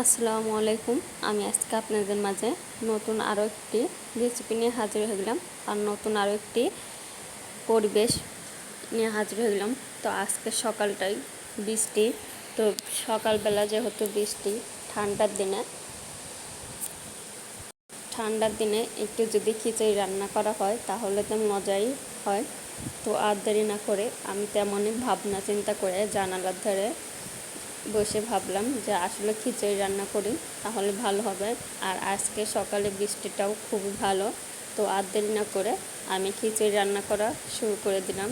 আসসালামু আলাইকুম। আমি আজকে আপনাদের মাঝে নতুন আরও একটি রেসিপি নিয়ে হাজির হয়ে গেলাম আর নতুন আরও একটি পরিবেশ নিয়ে হাজির হয়ে গেলাম। তো আজকে সকালটাই বৃষ্টি। তো সকালবেলা যেহেতু বৃষ্টি, ঠান্ডার দিনে ঠান্ডার দিনে একটু যদি খিচুড়ি রান্না করা হয় তাহলে তো মজাই হয়। তো আর দেরি না করে আমি তেমনই ভাবনা চিন্তা করে জানালার ধারে বসে ভাবলাম যে আসলে খিচুড়ি রান্না করি, তাহলে ভালো হবে। আর আজকে সকালে বৃষ্টিটাও খুবই ভালো, তো আর দেরি না করে আমি খিচুড়ি রান্না করা শুরু করে দিলাম।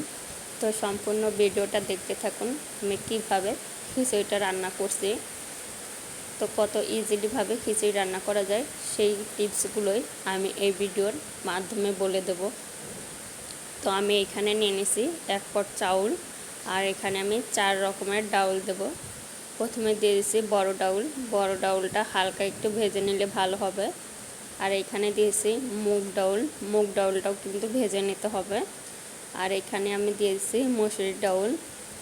তো সম্পূর্ণ ভিডিওটা দেখতে থাকুন, আমি কীভাবে খিচুড়িটা রান্না করছি। তো কত ইজিলিভাবে খিচুড়ি রান্না করা যায়, সেই টিপসগুলোই আমি এই ভিডিওর মাধ্যমে বলে দেব। তো আমি এখানে নিয়ে নিছি এক পট চাউল, আর এখানে আমি চার রকমের ডাউল দেব। প্রথমে দিয়ে দিয়েছি বড় ডাউল। বড় ডাউলটা হালকা একটু ভেজে নিলে ভালো হবে। আর এখানে দিয়েছি মুগ ডাউল। মুগ ডাউলটাও কিন্তু ভেজে নিতে হবে। আর এখানে আমি দিয়েছি মসুরির ডাউল।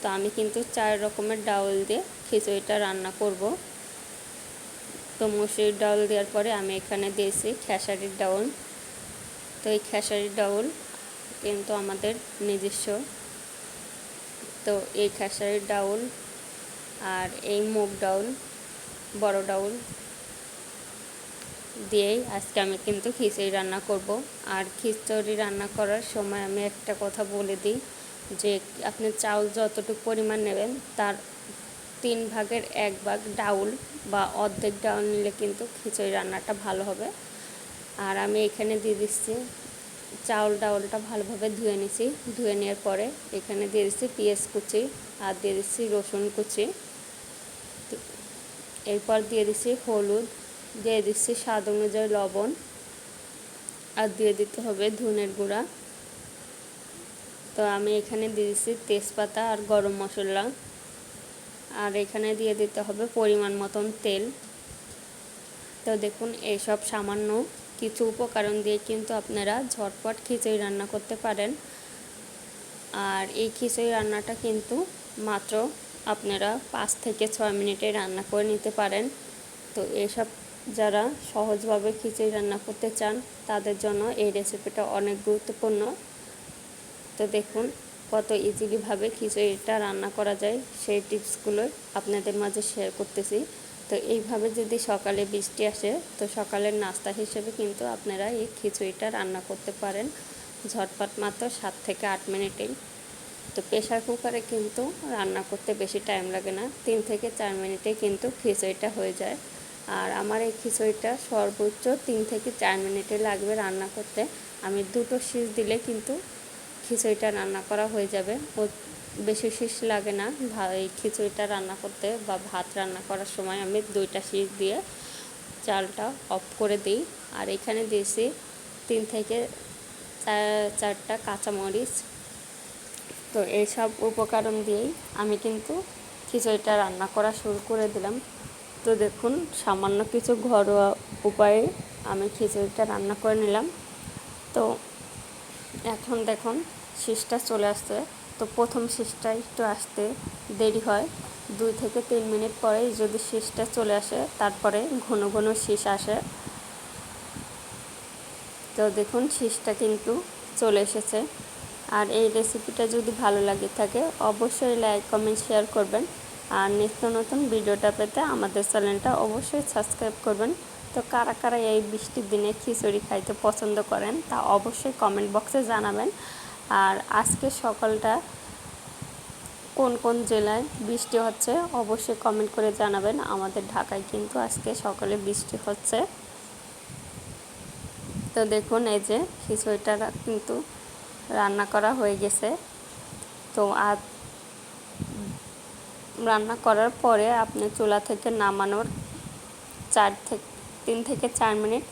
তো আমি কিন্তু চার রকমের ডাউল দিয়ে খিচুড়িটা রান্না করব। তো মসুরির ডাউল দেওয়ার পরে আমি এখানে দিয়েছি খেসারির ডাউল। তো এই খেসারির ডাউল কিন্তু আমাদের নিজস্ব। তো এই খেসারির ডাউল আর এই মুগ ডাউল, বড় ডাউল দিয়েই আজকে আমি কিন্তু খিচুড়ি রান্না করব। আর খিচুড়ি রান্না করার সময় আমি একটা কথা বলে দিই যে, আপনি চাউল যতটুকু পরিমাণ নেবেন, তার তিন ভাগের এক ভাগ ডাউল বা অর্ধেক ডাউল নিলে কিন্তু খিচুড়ি রান্নাটা ভালো হবে। আর আমি এখানে দিয়ে দিচ্ছি চাউল ডাউলটা ভালোভাবে ধুয়ে নিছি। ধুয়ে নেওয়ার পরে এখানে দিয়ে দিচ্ছি পেঁয়াজ কুচি আর দিয়ে দিচ্ছি রসুন কুচি। এরপর দিয়ে দিচ্ছি হলুদ, দিয়ে দিচ্ছি স্বাদ অনুযায়ী লবণ, আর দিয়ে দিতে হবে ধনের গুঁড়া। তো আমি এখানে দিয়ে দিচ্ছি তেজপাতা আর গরম মশলা, আর এখানে দিয়ে দিতে হবে পরিমাণ মতন তেল। তো দেখুন এইসব সামান্য কিছু উপকরণ দিয়ে কিন্তু আপনারা ঝটপট খিচুড়ি রান্না করতে পারেন। আর এই খিচুড়ি রান্নাটা কিন্তু মাত্র আপনারা পাঁচ থেকে ছয় মিনিটে রান্না করে নিতে পারেন। তো এসব যারা সহজভাবে খিচুড়ি রান্না করতে চান, তাদের জন্য এই রেসিপিটা অনেক গুরুত্বপূর্ণ। তো দেখুন কত ইজিলিভাবে খিচুড়িটা রান্না করা যায়, সেই টিপসগুলোই আপনাদের মাঝে শেয়ার করতেছি। তো এইভাবে যদি সকালে বৃষ্টি আসে, তো সকালের নাস্তা হিসেবে কিন্তু আপনারা এই খিচুড়িটা রান্না করতে পারেন। ঝটপট মাত্র সাত থেকে আট মিনিটেই। তো প্রেশার কুকারে কিন্তু রান্না করতে বেশি টাইম লাগে না। তিন থেকে চার মিনিটে কিন্তু খিচুড়িটা হয়ে যায়। আর আমার এই খিচুড়িটা সর্বোচ্চ তিন থেকে চার মিনিটে লাগবে রান্না করতে। আমি দুটো শীষ দিলে কিন্তু খিচুড়িটা রান্না করা হয়ে যাবে। ও বেশি শীষ লাগে না। এই খিচুড়িটা রান্না করতে বা ভাত রান্না করার সময় আমি দুইটা শীষ দিয়ে চালটা অফ করে দিই। আর এখানে দিয়েছি তিন থেকে চারটা কাঁচামরিচ তো এইসব উপকরণ দিয়েই আমি কিন্তু খিচুড়িটা রান্না করা শুরু করে দিলাম। তো দেখুন, সামান্য কিছু ঘরোয়া উপায়ে আমি খিচুড়িটা রান্না করে নিলাম। তো এখন দেখুন, শীষটা চলে আসছে। তো প্রথম শীষটা একটু আসতে দেরি হয়। দুই থেকে তিন মিনিট পরে যদি শীষটা চলে আসে, তারপরে ঘন ঘন শীষ আসে। তো দেখুন, শীষটা কিন্তু চলে এসেছে। আর এই রেসিপিটা যদি ভালো লাগে থাকে, অবশ্যই লাইক কমেন্ট শেয়ার করবেন। আর নিত্য নতুন ভিডিওটা পেতে আমাদের চ্যানেলটা অবশ্যই সাবস্ক্রাইব করবেন। তো কারা কারা এই বৃষ্টির দিনে খিচুড়ি খাইতে পছন্দ করেন, তা অবশ্যই কমেন্ট বক্সে জানাবেন। আর আজকে সকালটা কোন কোন জেলায় বৃষ্টি হচ্ছে, অবশ্যই কমেন্ট করে জানাবেন। আমাদের ঢাকায় কিন্তু আজকে সকালে বৃষ্টি হচ্ছে। তো দেখুন, এই যে খিচুড়িটা কিন্তু রান্না করা হয়ে গেছে। তো আর রান্না করার পরে আপনি চুলা থেকে নামানোর চার থেকে, তিন থেকে চার মিনিট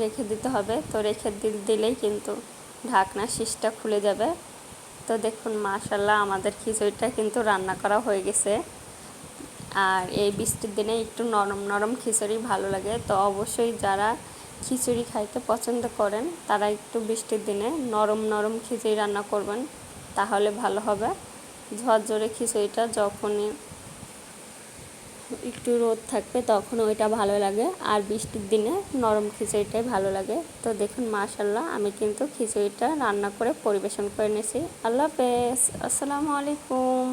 রেখে দিতে হবে। তো রেখে দিলেই কিন্তু ঢাকনা শীষটা খুলে যাবে। তো দেখুন মাশাল্লাহ আমাদের খিচুড়িটা কিন্তু রান্না করা হয়ে গেছে। আর এই বৃষ্টির দিনে একটু নরম নরম খিচুড়ি ভালো লাগে। তো অবশ্যই যারা খিচুড়ি খাইতে পছন্দ করেন, তারা একটু বৃষ্টির দিনে নরম নরম খিচুড়ি রান্না করবেন, তাহলে ভালো হবে। ঝরঝরে খিচুড়িটা যখনই একটু রোদ থাকবে তখন ওইটা ভালো লাগে, আর বৃষ্টির দিনে নরম খিচুড়িটাই ভালো লাগে। তো দেখুন মাশাল্লাহ আমি কিন্তু খিচুড়িটা রান্না করে পরিবেশন করে নিয়েছি। আল্লাহ হাফেজ, আসসালামু আলাইকুম।